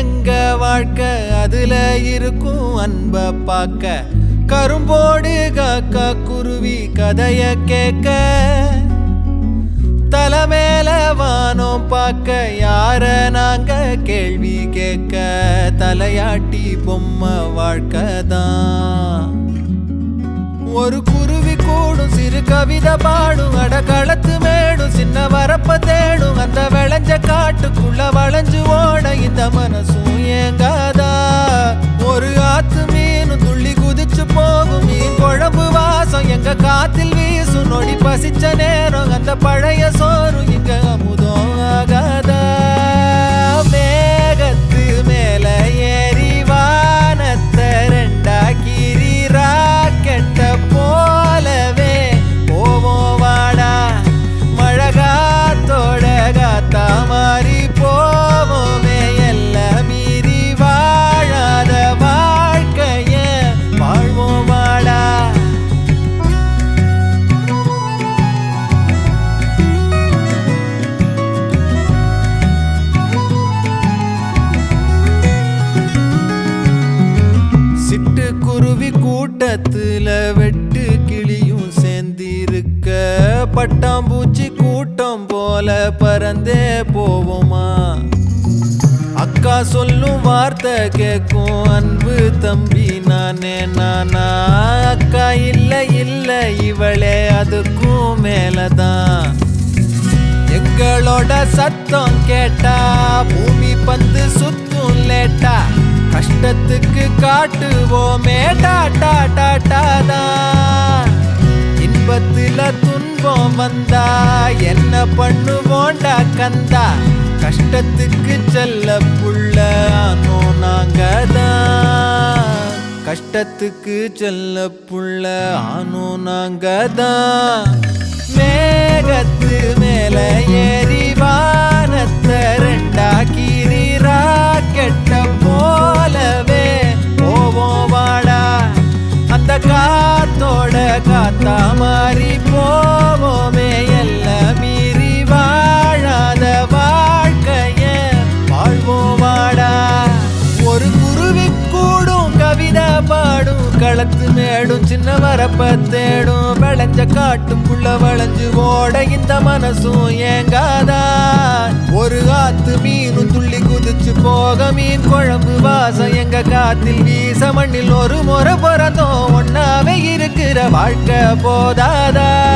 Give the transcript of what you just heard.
எங்க வாழ்க்கை அதுல இருக்கும் அன்ப பார்க்க கரும்போடு காக்கா குருவி கதைய கேட்க தலைமேல வானம் பார்க்க யார நாங்க கேள்வி கேட்க? தலையாட்டி பொம்மை வாழ்க்கை தான். ஒரு குருவி கூடும் சிறு கவிதை பாடும் அடக்களத்து மேடும் சின்ன வரப்ப தேடும் அந்த விளைஞ்ச காட்டுக்குள்ள வளைஞ்சுவோம் மனசும் ஏங்காதா? ஒரு ஆத்து மீனும் துள்ளி குதிச்சு போகும். மீன் குழம்பு வாசம் எங்க காத்தில் வீசும். நொடி பசிச்ச நேரம் அந்த பழைய சோறு இங்க அமுதம். கூட்டத்துல வெட்டு கிளியும் சேர்ந்திருக்க. பட்டாம்பூச்சி கூட்டம் போல பறந்தே போவோமா? அக்கா சொல்லும் வார்த்தை கேட்கும் அன்பு தம்பி நானே நானா? அக்கா இல்லை இல்லை இவளே அதுக்கும் மேலதான். எங்களோட சத்தம் கேட்டா பூமி பந்து சுத்தும் லேட் கஷ்டத்துக்கு காட்டுவோமே. டாட்டா டாட்டா இன்பத்துல துன்பம் வந்தா என்ன பண்ணுவோண்டா கந்தா? கஷ்டத்துக்கு செல்ல புள்ள ஆனோ நாங்க தான் கஷ்டத்துக்கு செல்ல புள்ள ஆனோ நாங்க தான் மேகத்து மேல களத்து மேடும் சின்ன வரப்ப தேடும். விளைஞ்ச காட்டுக்குள்ள வளைஞ்சு ஓட இந்த மனசும் ஏங்காதா? ஒரு ஆத்து மீனும் துள்ளி குதிச்சு போக மீன் குழம்பு வாசம் எங்க காத்தில் வீச மண்ணில் ஒரு முறை பிறந்தோம். ஒன்னாவே இருக்கிற வாழ்க்கை போதாதா?